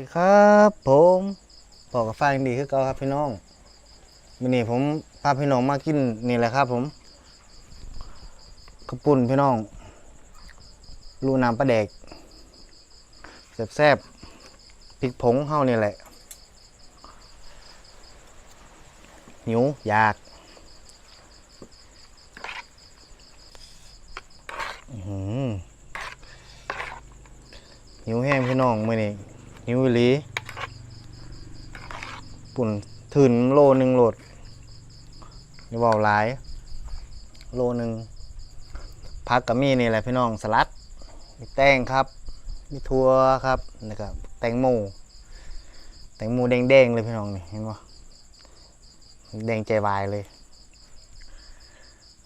ดีครับผมปอกกับฟ้ายังดีคือเก่าครับพี่น้องวันนี้ผมพาพี่น้องมากินนี่แหละครับ ผมกระปุ่นพี่น้องลูน้ำปลาแดกแซ่บๆพริกผงเฮานี่แหละหิวอยากอื้อหือหิวแห้งพี่น้องมื้อนี้ หิวอีหลี ปุ่นถึนโลหนึ่งโหลดอย่าเบาหลาย โลหนึ่ง พักกับมีนี่แหละพี่น้องสลัดมีแตงครับ มีถั่วครับแล้วก็แตงโมแตงโมแดงๆเลยพี่น้องนี่เห็นปะแดงใจวายเลย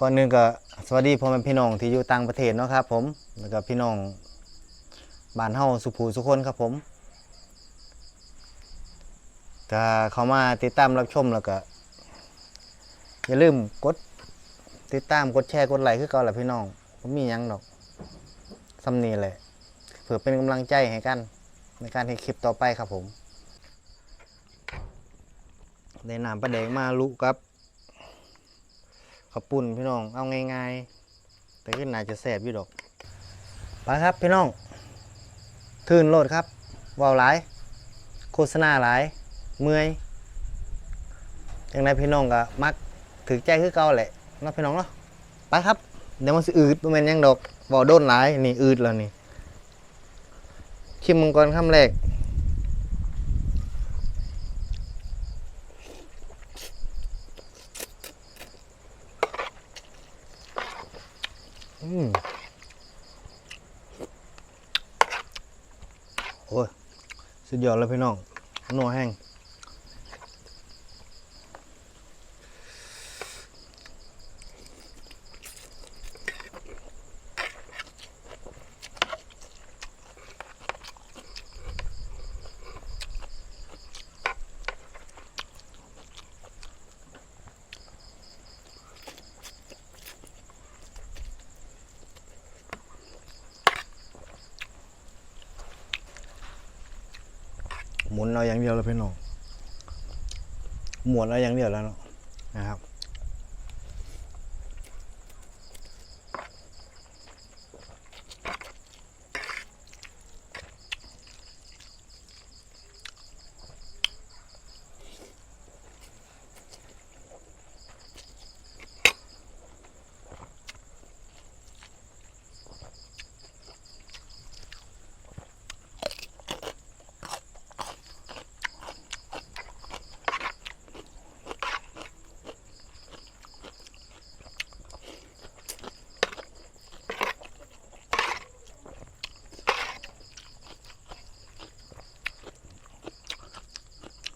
ก่อนหนึ่งก็สวัสดีพ่อแม่พี่น้องที่อยู่ต่างประเทศเนาะครับ ผมแล้วก็พี่น้องบ้านเฮาสุภูสุคนครับผมก็เข้ามาติดตามรับชมแล้วก็อย่าลืมกดติดตามกดแชร์กดไลค์คือเก่าแหละพี่น้อง ผมมียังดอกสำนีแหละเพื่อเป็นกำลังใจให้กัน ในการให้คลิปต่อไปครับผมได้น้ำปลาแดงมาลุกับขาวปุ่นพี่น้องเอาง่ายๆ แต่ขึ้นน่าจะแสบอยู่ดอกไปครับพี่น้องทื่นโลดครับเวาวหลาย โฆษณาหลาย เมื่อยจังไดพี่น้องก็มักถือใจคือเก่าแหละเนาะพี่น้องเนาะไปครับ เดี๋ยวมันสิอืดบ่แม่นหยังดอกบ่โดนหลายนี่อืดแล้วนี่ชิมมังกรคำแรกอืมโอ้ยสุดยอดเลยพี่น้องนัวแห้ง เอาอย่างเดียวเลยพี่น้องหมวนเอาอย่างเดียวแล้วเนาะ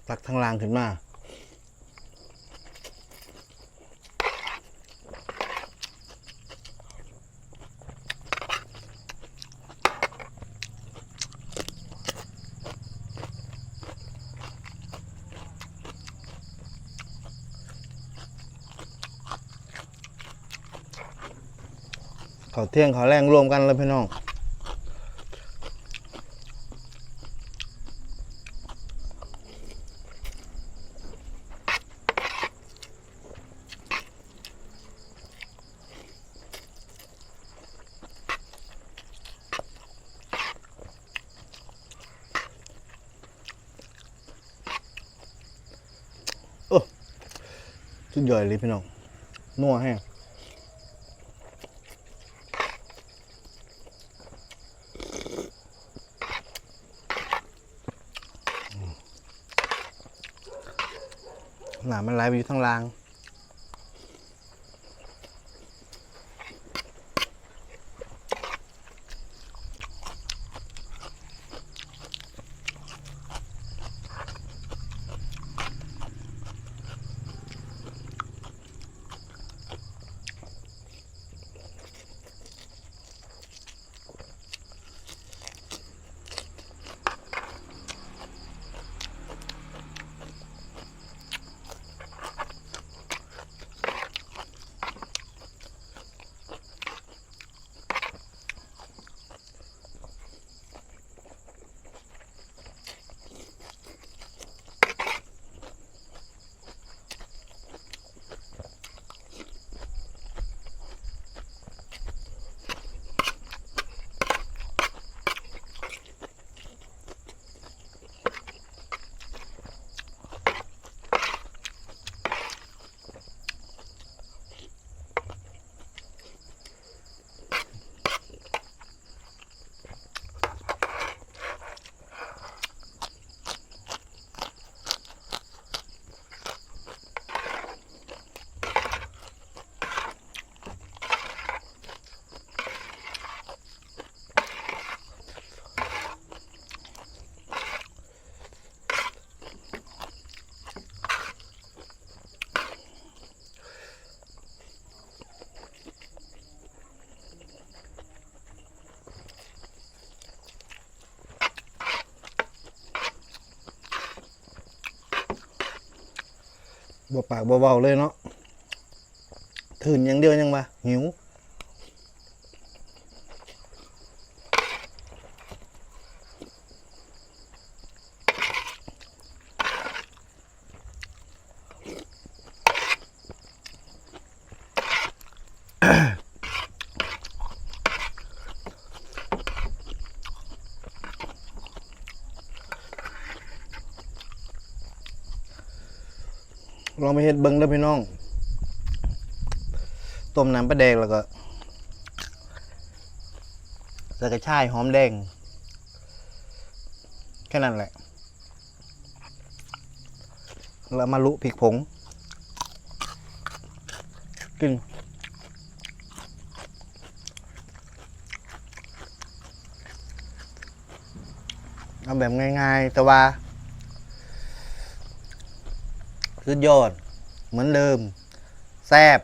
ตักทางล่างขึ้นมาเขาเที่ยงเขาแรงรวมกันเลยพี่น้อง สุดยอดเลยพี่น้องนัวแห้งหนามันไหลไปอยู่ทั้งลาง บ่ปากบ่เบาเลยเนาะถืนอย่างเดียวยังวะหิว ลองไปเฮ็ดเบิ่งเด้อพี่น้อง ต้มน้ำปลาแดงแล้วก็ใส่กระชายหอมแดง แค่นั้นแหละ แล้วมาลุพริกผง กินเอาแบบง่ายๆ แต่ว่า สุดยอด เหมือนเดิม แซบ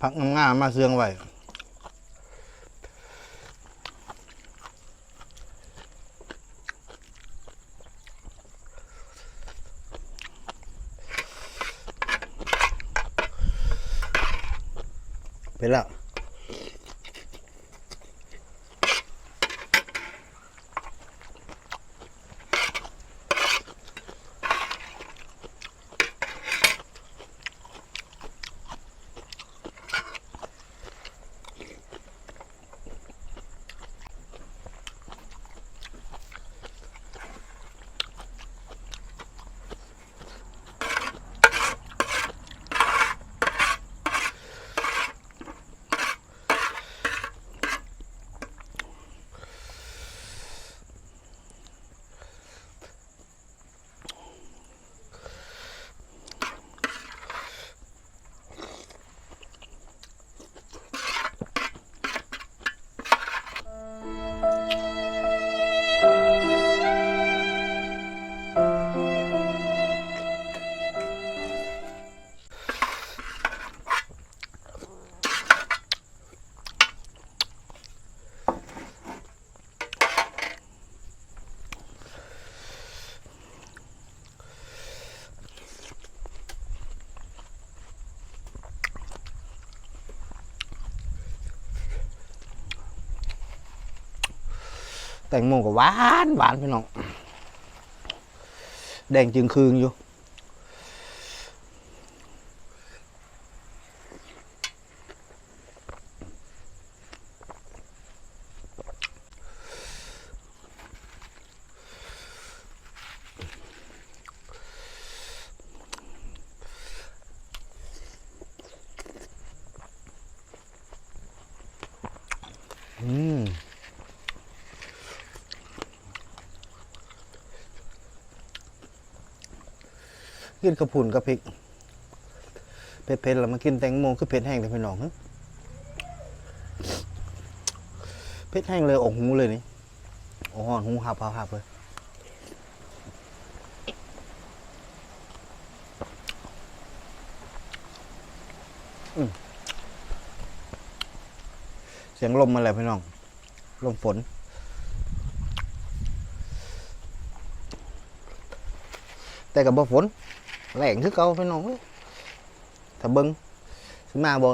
ผักง่ามมาเสืองไว้ไปแล้ว แตงโมก็หวานหวานพี่น้องแดงจึงคืงอยู่ อืม กินกระพุนกับพริกเผ็ดๆแล้วมากินแตงโมคือเผ็ดแห้งแต่พี่น้องเผ็ดแห้งเลยอกหูเลยนี่โอ้หอนหูหับหับหับเลยเสียงลมมาแล้วพี่น้อง ลมฝนแต่กับบ่ฝน แรงคือเก่าพี่น้องถ้าเบิ่งสิมาบ่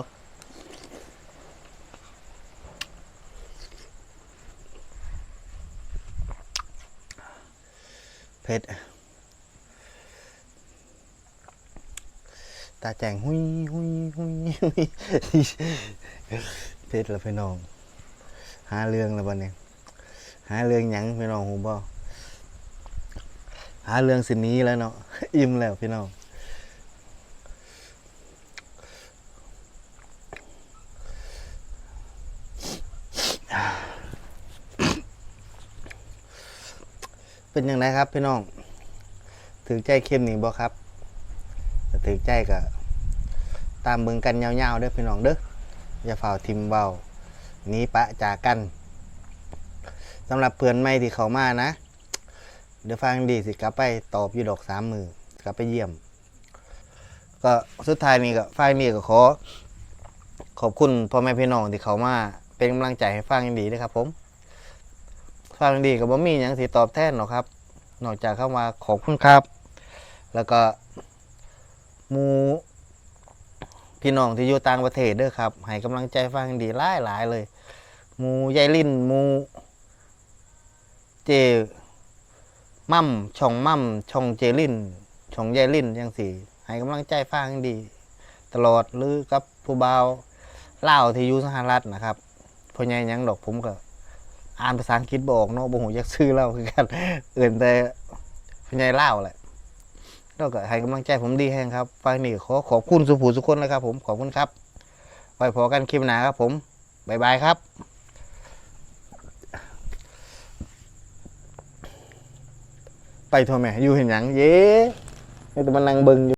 เผ็ดตาแจงหุยหุยหุยหุยเผ็ดแล้วพี่น้องหาเรื่องแล้วบัดนี้หาเรื่องหยังพี่น้องหูบ่ หาเรื่องสินี้แล้วเนาะอิ่มแล้วพี่น้องเป็นยังไงครับพี่น้องถือใจเข้มนี่บ่ครับถือใจก็ตามเบิงกันยาวๆเด้อพี่น้องเด้ออย่าฝ่าทิมเบานี้ปะจากกันสำหรับเพื่อนใหม่ที่เขามานะ เดี๋ยวฟังดีสิกลับไปตอบอยู่ดอกสามมือกลับไปเยี่ยม ก็สุดท้ายนี้ก็ฝ่ายมีก็ขอ ขอบคุณพ่อแม่พี่น้องที่เขามาเป็นกำลังใจให้ฟังดีนะครับ ผม ฟังดีกับบ่มีอย่างสิตอบแทนหรอกครับ นอกจากเข้ามาขอบคุณครับ แล้วก็มูพี่น้องที่อยู่ต่างประเทศเด้อครับ ให้กำลังใจฟังดีหลายหลายเลย มูยายลินมูเจ มั่มช่องมั่มช่องเจลินช่องยายลินยังสี่ให้กำลังใจฟังดี ตลอดหรือกับผู้บ่าวเล่าที่อยู่สหรัฐนะครับพ่อใหญ่ยังดอกผมก็อ่านภาษาอังกฤษบอกเนาะบ่หูจักชื่อเล่าคือกันเอื่นแต่พญายเล่าแหละแล้วก็ให้กำลังใจผมดีแห้งครับฟังนี่ขอขอบคุณสุภูสุคนนะครับผมขอบคุณครับไว้พอกันคลิปหน้าครับผมบ๊ายบายครับ ไปโทรแม่อยู่เห็นหยังเย้นี่แต่มันนั่งเบิ่งอยู่